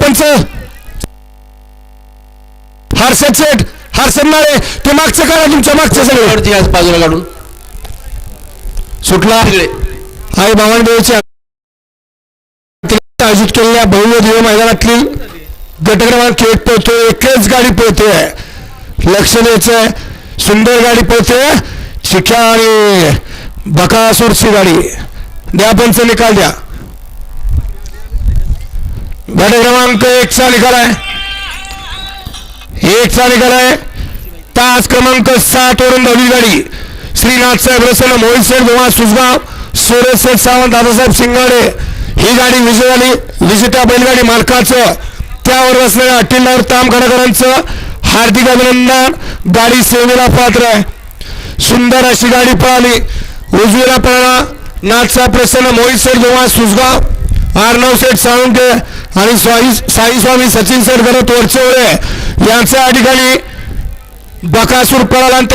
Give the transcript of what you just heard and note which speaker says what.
Speaker 1: पंच हर्षद शेठ हर्षद नाळे ते मागचं करा तुमच्या मागचं सगळं.
Speaker 2: आज बाजूला काढून.
Speaker 1: सुटला? आई भवानीदेवीच्या आयोजित केलेल्या भव्य दिव्य मैदानातली गट क्रमांक एक पळतो एकच गाडी पळते लक्ष द्यायचंय सुंदर गाडी पळते शिख्या आणि बकासूरची गाडी. द्या पंच निकाल द्या. गट क्रमांक एक चा निकाल आहे एक चा निकाल आहे तास क्रमांक सात वरून दहावी गाडी श्रीनाथ साहेब रसन मोहित शेठ गोवा सुजगाव सुरेश शेठ सावंत दादासाहेब सिंगाडे ही गाडी विजय झाली. विजेत्या बैलगाडी मालकाचं त्यावर बसलेल्या अट्टिलवर ताम गडकरांचं हार्दिक अभिनंदन. गाडी सेवेला पात्र आहे. सुंदर अशी गाडी पळाली. उजवीला पळाला. नाथसाहेब प्रसन्न मोहित शेठ गोवा सुजगाव अर्णव शेठ साळुंके आणि स्वाई साई स्वामी सचिन शेठ वरचे वरचेवळे यांच्या ठिकाणी बकासूर पळाला आणि